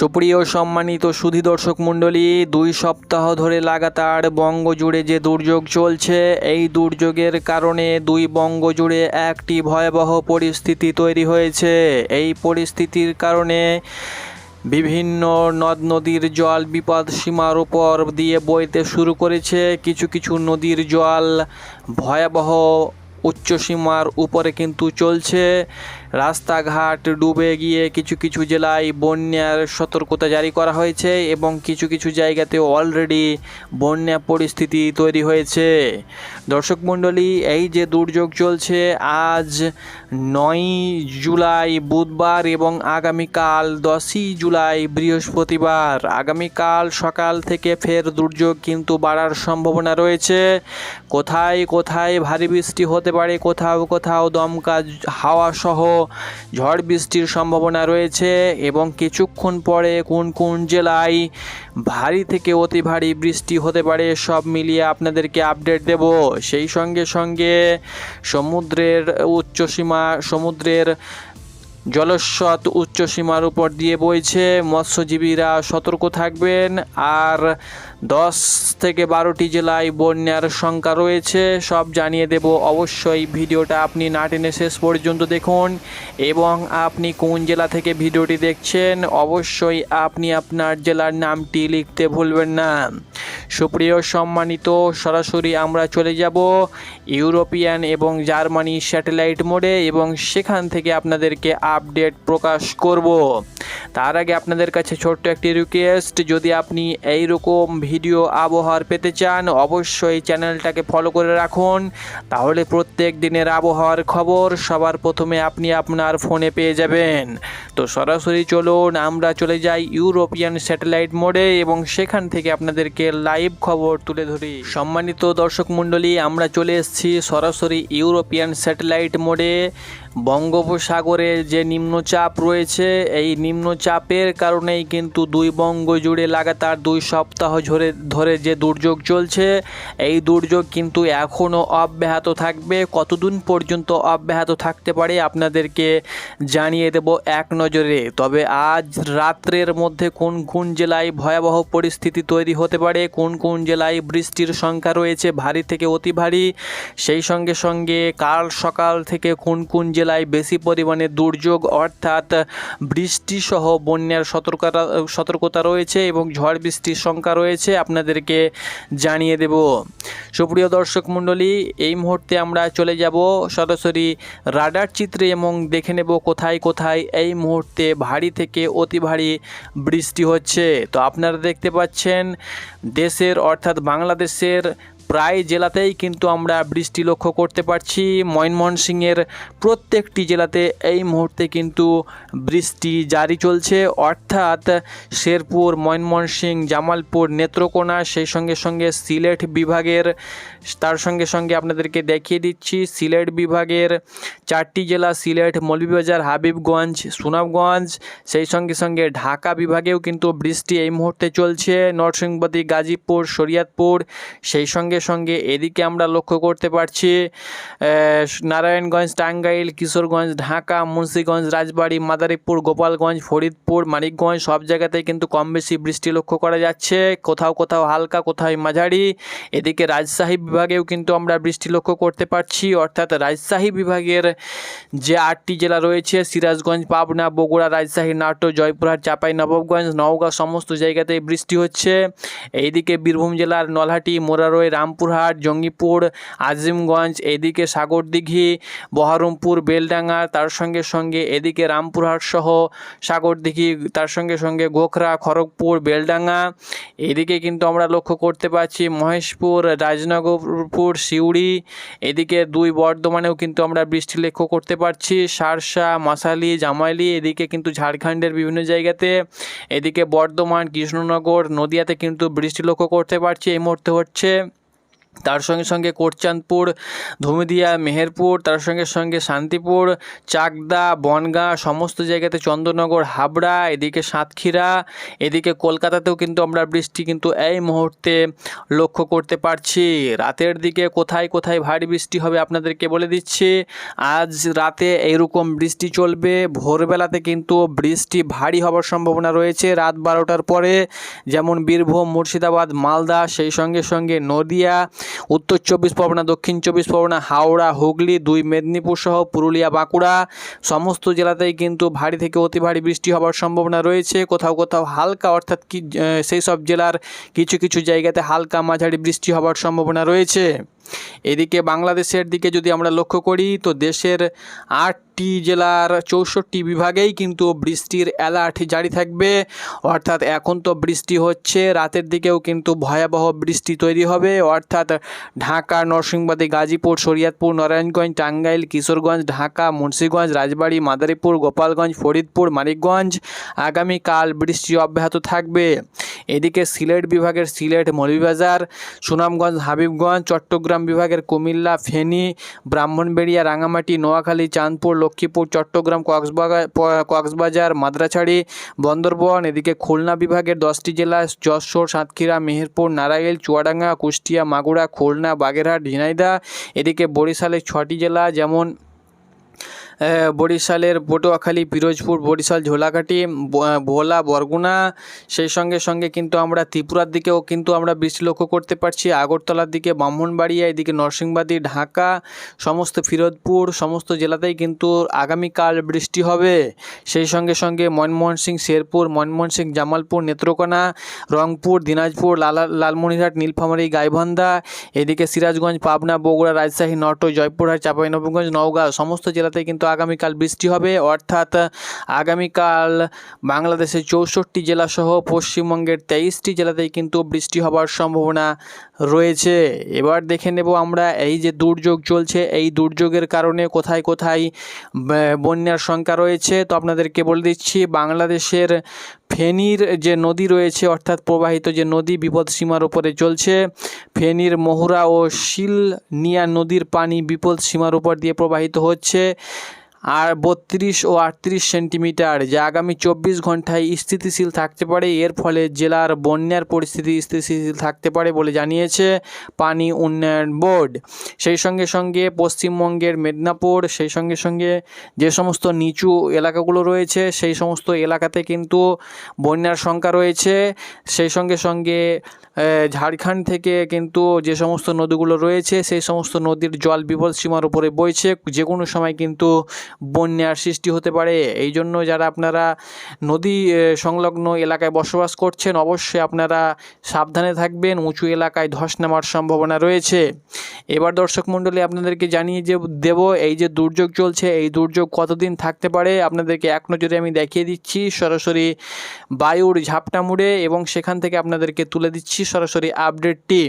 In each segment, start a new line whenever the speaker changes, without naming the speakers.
সুপ্রিয় সম্মানিত সুধী দর্শক মণ্ডলী, দুই সপ্তাহ ধরে লাগাতার বঙ্গ জুড়ে যে দুর্যোগ চলছে, এই দুর্যোগের কারণে দুই বঙ্গ জুড়ে একটি ভয়াবহ পরিস্থিতি তৈরি হয়েছে। এই পরিস্থিতির কারণে বিভিন্ন নদ নদীর জল বিপদ সীমার উপর দিয়ে বইতে শুরু করেছে। কিছু কিছু নদীর জল ভয়াবহ উচ্চ সীমার উপরে কিন্তু চলছে। রাস্তাঘাট ডুবে গিয়ে কিছু কিছু জেলায় বন্যার সতর্কতা জারি করা হয়েছে এবং কিছু কিছু জায়গাতে অলরেডি বন্যা পরিস্থিতি তৈরি হয়েছে। দর্শক মণ্ডলী, এই যে দুর্যোগ চলছে, আজ নয় জুলাই বুধবার এবং আগামীকাল দশই জুলাই বৃহস্পতিবার। আগামীকাল সকাল থেকে ফের দুর্যোগ কিন্তু বাড়ার সম্ভাবনা রয়েছে। কোথায় কোথায় ভারী বৃষ্টি হতে পারে, কোথাও কোথাও দমকা হাওয়া সহ ঝড় বৃষ্টির সম্ভাবনা রয়েছে এবং কিছুক্ষণ পরে কোন কোন জেলায় ভারী থেকে অতি ভারী বৃষ্টি হতে পারে সব মিলিয়ে আপনাদেরকে আপডেট দেব। সেই সঙ্গে সঙ্গে সমুদ্রের উচ্চসীমা, সমুদ্রের জলস্রোত উচ্চ সীমার উপর দিয়ে বইছে। মৎস্যজীবীরা সতর্ক থাকবেন। আর দশ থেকে বারোটি জেলায় বন্যার শঙ্কা রয়েছে। সব জানিয়ে দেব অবশ্যই ভিডিওটা আপনি না টেনে শেষ পর্যন্ত দেখুন। এবং আপনি কোন জেলা থেকে ভিডিওটি দেখছেন, অবশ্যই আপনি আপনার জেলার নামটি লিখতে ভুলবেন না। সুপ্রিয় সম্মানিত, সরাসরি আমরা চলে যাব ইউরোপিয়ান এবং জার্মানি স্যাটেলাইট মোডে এবং সেখান থেকে আপনাদেরকে আপডেট প্রকাশ করব। তার আগে আপনাদের কাছে ছোট্ট একটি রিকোয়েস্ট যদি আপনি এই রকম ভিডিও আবহাওয়ার পেতে চান, অবশ্যই চ্যানেলটাকে ফলো করে রাখুন। তাহলে প্রত্যেক দিনের আবহাওয়ার খবর সবার প্রথমে আপনি আপনার ফোনে পেয়ে যাবেন। তো সরাসরি চলুন, আমরা চলে যাই ইউরোপিয়ান স্যাটেলাইট মোডে এবং সেখান থেকে আপনাদেরকে লাইভ খবর তুলে ধরি। সম্মানিত দর্শক মণ্ডলী আমরা চলে এসেছি সরাসরি ইউরোপিয়ান স্যাটেলাইট মোডে। বঙ্গোপসাগরে যে নিম্নচাপ রয়েছে, এই নিম্নচাপের কারণেই কিন্তু দুই বঙ্গ জুড়ে লাগাতার দুই সপ্তাহ ধরে ধরে যে দুর্যোগ চলছে, এই দুর্যোগ কিন্তু এখনও অব্যাহত থাকবে। কতদিন পর্যন্ত অব্যাহত থাকতে পারে আপনাদেরকে জানিয়ে দেব এক নজরে। তবে আজ রাত্রের মধ্যে কোন কোন জেলায় ভয়াবহ পরিস্থিতি তৈরি হতে পারে, কোন কোন জেলায় বৃষ্টির সংখ্যা রয়েছে, ভারী থেকে অতি ভারী, সেই সঙ্গে সঙ্গে কাল সকাল থেকে কোন কোন জেলায় বেশি পরিমাণে দুর্যোগ, অর্থাৎ বৃষ্টিসহ বন্যার সতর্কতা সতর্কতা রয়েছে এবং ঝড় বৃষ্টির সংখ্যা রয়েছে আপনাদেরকে জানিয়ে দেব। সুপ্রিয় দর্শক মণ্ডলী, এই মুহূর্তে আমরা চলে যাব সরাসরি রাডার চিত্রে এবং দেখে নেব কোথায় কোথায় এই মুহূর্তে ভারী থেকে অতি ভারী বৃষ্টি হচ্ছে। তো আপনারা দেখতে পাচ্ছেন, দেশের অর্থাৎ বাংলাদেশের প্রায় জেলাতেই কিন্তু আমরা বৃষ্টি লক্ষ্য করতে পারছি। ময়মনসিংহের প্রত্যেকটি জেলাতে এই মুহূর্তে কিন্তু বৃষ্টি জারি চলছে। অর্থাৎ শেরপুর ময়মনসিংহ জামালপুর, নেত্রকোনা, সেই সঙ্গে সঙ্গে সিলেট বিভাগের, তার সঙ্গে সঙ্গে আপনাদেরকে দেখিয়ে দিচ্ছি, সিলেট বিভাগের চারটি জেলা সিলেট, মৌলভীবাজার, হাবিবগঞ্জ, সুনামগঞ্জ, সেই সঙ্গে সঙ্গে ঢাকা বিভাগেও কিন্তু বৃষ্টি এই মুহূর্তে চলছে। নরসিংবাদী, গাজীপুর, শরিয়াতপুর, সেই সঙ্গে সঙ্গে এদিকে আমরা লক্ষ্য করতে পারছি নারায়ণগঞ্জ, টাঙ্গাইল, কিশোরগঞ্জ, ঢাকা, মুন্সিগঞ্জ, রাজবাড়ী, মাদারীপুর, গোপালগঞ্জ, ফরিদপুর, মানিকগঞ্জ, সব জায়গাতেই কিন্তু কম বেশি বৃষ্টি লক্ষ্য করা যাচ্ছে। কোথাও কোথাও হালকা, কোথাও মাঝারি। এদিকে রাজশাহী বিভাগেও কিন্তু আমরা বৃষ্টি লক্ষ্য করতে পারছি। অর্থাৎ রাজশাহী বিভাগের যে আটটি জেলা রয়েছে, সিরাজগঞ্জ, পাবনা, বগুড়া, রাজশাহী, নাটোর, জয়পুরহাট, চাপাই, নবাবগঞ্জ, নওগাঁ, সমস্ত জায়গাতেই বৃষ্টি হচ্ছে। এইদিকে বীরভূম জেলার নলহাটি, মোরারই রামপুরহাট, জঙ্গিপুর, আজিমগঞ্জ, এদিকে সাগরদিঘি, বহরমপুর, বেলডাঙ্গা, তার সঙ্গে সঙ্গে এদিকে রামপুরহাট সহ সাগরদিঘি, তার সঙ্গে সঙ্গে গোখরা, খড়গপুর, বেলডাঙ্গা। এদিকে কিন্তু আমরা লক্ষ্য করতে পারছি মহেশপুর, রাজনগরপুর, সিউড়ি। এদিকে দুই বর্ধমানেও কিন্তু আমরা বৃষ্টি লক্ষ্য করতে পারছি। সারসা মাসালি জামাইলি, এদিকে কিন্তু ঝাড়খণ্ডের বিভিন্ন জায়গাতে। এদিকে বর্ধমান, কৃষ্ণনগর, নদিয়াতে কিন্তু বৃষ্টি লক্ষ্য করতে পারছি। এই মুহূর্তে হচ্ছে তার সঙ্গে সঙ্গে কোটচাঁদপুর, ধুমিদিয়া, মেহেরপুর, তার সঙ্গে সঙ্গে শান্তিপুর, চাকদা, বনগাঁ, সমস্ত জায়গাতে চন্দ্রনগর হাবড়া, এদিকে সাতক্ষীরা, এদিকে কলকাতাতেও কিন্তু আমরা বৃষ্টি কিন্তু এই মুহূর্তে লক্ষ্য করতে পারছি। রাতের দিকে কোথায় কোথায় ভারী বৃষ্টি হবে আপনাদেরকে বলে দিচ্ছি। আজ রাতে এইরকম বৃষ্টি চলবে, ভোরবেলাতে কিন্তু বৃষ্টি ভারী হওয়ার সম্ভাবনা রয়েছে। রাত বারোটার পরে যেমন বীরভূম, মুর্শিদাবাদ, মালদা, সেই সঙ্গে সঙ্গে নদিয়া উত্তর চব্বিশ পরগনা, দক্ষিণ চব্বিশ পরগনা, হাওড়া, হুগলি, দুই মেদিনীপুর সহ পুরুলিয়া, বাঁকুড়া সমস্ত জেলাতেই কিন্তু ভারী থেকে অতি ভারী বৃষ্টি হওয়ার সম্ভাবনা রয়েছে। কোথাও কোথাও হালকা, অর্থাৎ কি সেই সব জেলার কিছু কিছু জায়গাতে হালকা মাঝারি বৃষ্টি হওয়ার সম্ভাবনা রয়েছে। এদিকে বাংলাদেশের দিকে যদি আমরা লক্ষ্য করি, তো দেশের আটটি জেলার চৌষট্টি বিভাগেই কিন্তু বৃষ্টির অ্যালার্ট জারি থাকবে। অর্থাৎ এখন তো বৃষ্টি হচ্ছে, রাতের দিকেও কিন্তু ভয়াবহ বৃষ্টি তৈরি হবে। অর্থাৎ ঢাকা, নরসিংবাদী, গাজীপুর, শরীয়তপুর, নারায়ণগঞ্জ, টাঙ্গাইল, কিশোরগঞ্জ, ঢাকা, মুন্সীগঞ্জ, রাজবাড়ী, মাদারীপুর, গোপালগঞ্জ, ফরিদপুর, মানিকগঞ্জ আগামীকাল বৃষ্টি অব্যাহত থাকবে। এদিকে সিলেট বিভাগের সিলেট, মৌলভীবাজার, সুনামগঞ্জ, হাবিবগঞ্জ, চট্টগ্রাম বিভাগের কুমিল্লা, ফেনী, ব্রাহ্মণবেড়িয়া, রাঙামাটি, নোয়াখালী, চাঁদপুর, লক্ষ্মীপুর, চট্টগ্রাম কক্সবাজার কক্সবাজার, মাদ্রাছাড়ি, বন্দরবন, এদিকে খুলনা বিভাগের দশটি জেলা যশোর, সাতক্ষীরা, মেহেরপুর নারাইল চুয়াডাঙ্গা, কুষ্টিয়া মাগুড়া খুলনা, বাগেরহাট ঝিনাইদা এদিকে বরিশালের ছটি জেলা যেমন বরিশালের পটুয়াখালী, পিরোজপুর, বরিশাল, ঝোলাঘাটি ভোলা, বরগুনা। সেই সঙ্গে সঙ্গে কিন্তু আমরা ত্রিপুরার দিকেও কিন্তু আমরা বৃষ্টি লক্ষ্য করতে পারছি। আগরতলার দিকে ব্রাহ্মণবাড়িয়া, এদিকে নরসিংবাদী, ঢাকা, সমস্ত ফিরোজপুর, সমস্ত জেলাতেই কিন্তু আগামীকাল বৃষ্টি হবে। সেই সঙ্গে সঙ্গে মনমোহন সিং শেরপুর, মনমোহন সিং জামালপুর, নেত্রকোনা, রংপুর, দিনাজপুর, লালা, লালমনিরহাট, নীলফামারী, গাইবান্ধা, এদিকে সিরাজগঞ্জ, পাবনা, বগুড়া, রাজশাহী নট জয়পুরহাট চাঁপাইনবাবগঞ্জ নওগাঁ, সমস্ত জেলাতেই কিন্তু আগামীকাল বৃষ্টি হবে, অর্থাৎ আগামীকাল বাংলাদেশের চৌষট্টি জেলাসহ পশ্চিমবঙ্গের তেইশটি জেলাতেই কিন্তু বৃষ্টি হবার সম্ভাবনা রয়েছে। এবার দেখে নেব আমরা এই যে দুর্যোগ চলছে, এই দুর্যোগের কারণে কোথায় কোথায় বন্যার সংখ্যা রয়েছে। তো আপনাদেরকে বলে দিচ্ছি, বাংলাদেশের ফেনীর যে নদী রয়েছে, অর্থাৎ প্রবাহিত যে নদী বিপদ সীমার উপরে চলছে, ফেনীর মহুরা ও শিলনিয়া নদীর পানি বিপদ সীমার উপর দিয়ে প্রবাহিত হচ্ছে। আর বত্রিশ ও আটত্রিশ সেন্টিমিটার, যা আগামী চব্বিশ ঘন্টায় স্থিতিশীল থাকতে পারে। এর ফলে জেলার বন্যার পরিস্থিতি স্থিতিশীল থাকতে পারে বলে জানিয়েছে পানি উন্নয়ন বোর্ড। সেই সঙ্গে সঙ্গে পশ্চিমবঙ্গের মেদিনীপুর, সেই সঙ্গে সঙ্গে যে সমস্ত নিচু এলাকাগুলো রয়েছে, সেই সমস্ত এলাকাতে কিন্তু বন্যার সংখ্যা রয়েছে। সেই সঙ্গে সঙ্গে ঝাড়খণ্ড থেকে কিন্তু যে সমস্ত নদীগুলো রয়েছে, সেই সমস্ত নদীর জল বিপদ সীমার উপরে বইছে। যে কোনো সময় কিন্তু বন্যার সৃষ্টি হতে পারে। এই জন্য যারা আপনারা নদী সংলগ্ন এলাকায় বসবাস করছেন, অবশ্যই আপনারা সাবধানে থাকবেন। উঁচু এলাকায় ধস নামার সম্ভাবনা রয়েছে। এবার দর্শক মণ্ডলী, আপনাদেরকে জানিয়ে যে, দেব, এই যে দুর্যোগ চলছে, এই দুর্যোগ কতদিন থাকতে পারে? আপনাদেরকে এক নজরে আমি দেখিয়ে দিচ্ছি। সরাসরি বায়ুর ঝাপটা মুড়ে এবং সেখান থেকে আপনাদেরকে তুলে দিচ্ছি সরাসরি আপডেটটি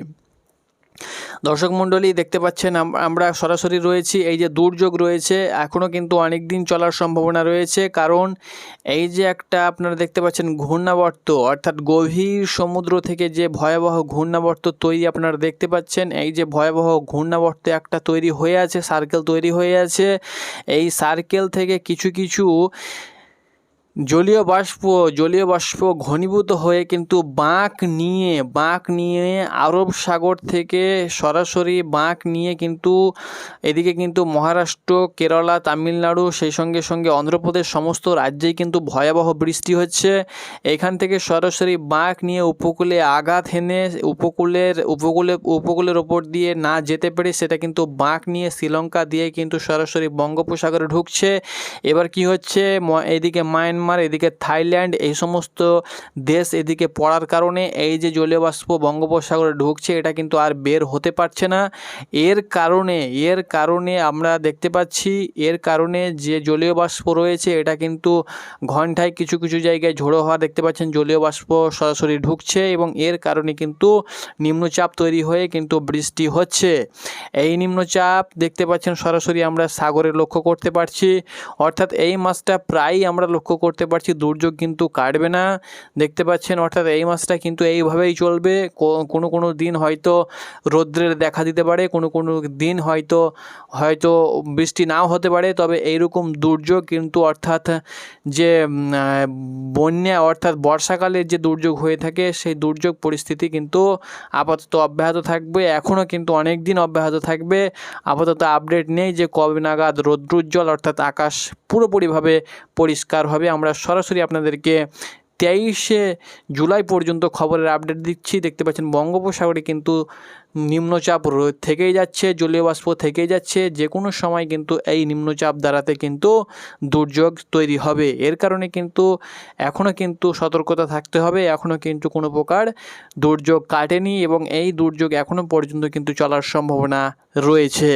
দর্শক মণ্ডলী, দেখতে পাচ্ছেন আমরা সরাসরি রয়েছি, এই যে দুর্যোগ রয়েছে এখনও কিন্তু অনেক দিন চলার সম্ভাবনা রয়েছে, কারণ এই যে একটা আপনারা দেখতে পাচ্ছেন ঘূর্ণাবর্ত, অর্থাৎ গভীর সমুদ্র থেকে যে ভয়াবহ ঘূর্ণাবর্ত তৈরি আপনারা দেখতে পাচ্ছেন, এই যে ভয়াবহ ঘূর্ণাবর্ত একটা তৈরি হয়ে আছে সার্কেল তৈরি হয়ে আছে, এই সার্কেল থেকে কিছু কিছু জলীয় বাষ্প জলীয় বাষ্প ঘনীভূত হয়ে কিন্তু বাঁক নিয়ে বাঁক নিয়ে আরব সাগর থেকে সরাসরি বাঁক নিয়ে কিন্তু এদিকে কিন্তু মহারাষ্ট্র, কেরালা, তামিলনাড়ু, সেই সঙ্গে সঙ্গে অন্ধ্রপ্রদেশ সমস্ত রাজ্যেই কিন্তু ভয়াবহ বৃষ্টি হচ্ছে। এখান থেকে সরাসরি বাঁক নিয়ে উপকূলে আঘাত হেনে উপকূলের, উপকূলে, উপকূলের ওপর দিয়ে না যেতে পেরে সেটা কিন্তু বাঁক নিয়ে শ্রীলঙ্কা দিয়ে কিন্তু সরাসরি বঙ্গোপসাগরে ঢুকছে। এবার কি হচ্ছে? এদিকে মায়ানমার এদিকে থাইল্যান্ড, এই সমস্ত দেশ এদিকে পড়ার কারণে এই যে জলীয় বাষ্প বঙ্গোপসাগরে ঢুকছে, এটা কিন্তু আর বের হতে পারছে না। এর কারণে এর কারণে আমরা দেখতে পাচ্ছি, এর কারণে যে জলীয় বাষ্প রয়েছে, এটা কিন্তু ঘন্টায় কিছু কিছু জায়গায় ঝোড়ো হওয়া দেখতে পাচ্ছেন জলীয় বাষ্প সরাসরি ঢুকছে এবং এর কারণে কিন্তু নিম্নচাপ তৈরি হয়ে কিন্তু বৃষ্টি হচ্ছে। এই নিম্নচাপ দেখতে পাচ্ছেন, সরাসরি আমরা সাগরে লক্ষ্য করতে পারছি। অর্থাৎ এই মাসটা প্রায়ই আমরা লক্ষ্য করছি করতে পারছি, দুর্যোগ কিন্তু কাটবে না। দেখতে পাচ্ছেন, অর্থাৎ এই মাসটা কিন্তু এইভাবেই চলবে। কোনো কোনো দিন হয়তো রৌদ্রের দেখা দিতে পারে, কোনো কোনো দিন হয়তো হয়তো বৃষ্টি নাও হতে পারে। তবে এইরকম দুর্যোগ কিন্তু অর্থাৎ যে বন্যা অর্থাৎ বর্ষাকালের যে দুর্যোগ হয়ে থাকে, সেই দুর্যোগ পরিস্থিতি কিন্তু আপাতত অব্যাহত থাকবে। এখনও কিন্তু অনেক দিন অব্যাহত থাকবে। আপাতত আপডেট নেই যে কবে নাগাদ রৌদ্রোজ্জ্বল অর্থাৎ আকাশ পুরোপুরিভাবে পরিষ্কার হবে। আমরা সরাসরি আপনাদেরকে তেইশে জুলাই পর্যন্ত খবরের আপডেট দিচ্ছি। দেখতে পাচ্ছেন বঙ্গোপসাগরে কিন্তু নিম্নচাপ থেকেই যাচ্ছে জলীয় বাষ্প থেকেই যাচ্ছে। যে কোনো সময় কিন্তু এই নিম্নচাপ দ্বারাতে কিন্তু দুর্যোগ তৈরি হবে। এর কারণে কিন্তু এখনও কিন্তু সতর্কতা থাকতে হবে। এখনও কিন্তু কোনো প্রকার দুর্যোগ কাটেনি এবং এই দুর্যোগ এখনও পর্যন্ত কিন্তু চলার সম্ভাবনা রয়েছে।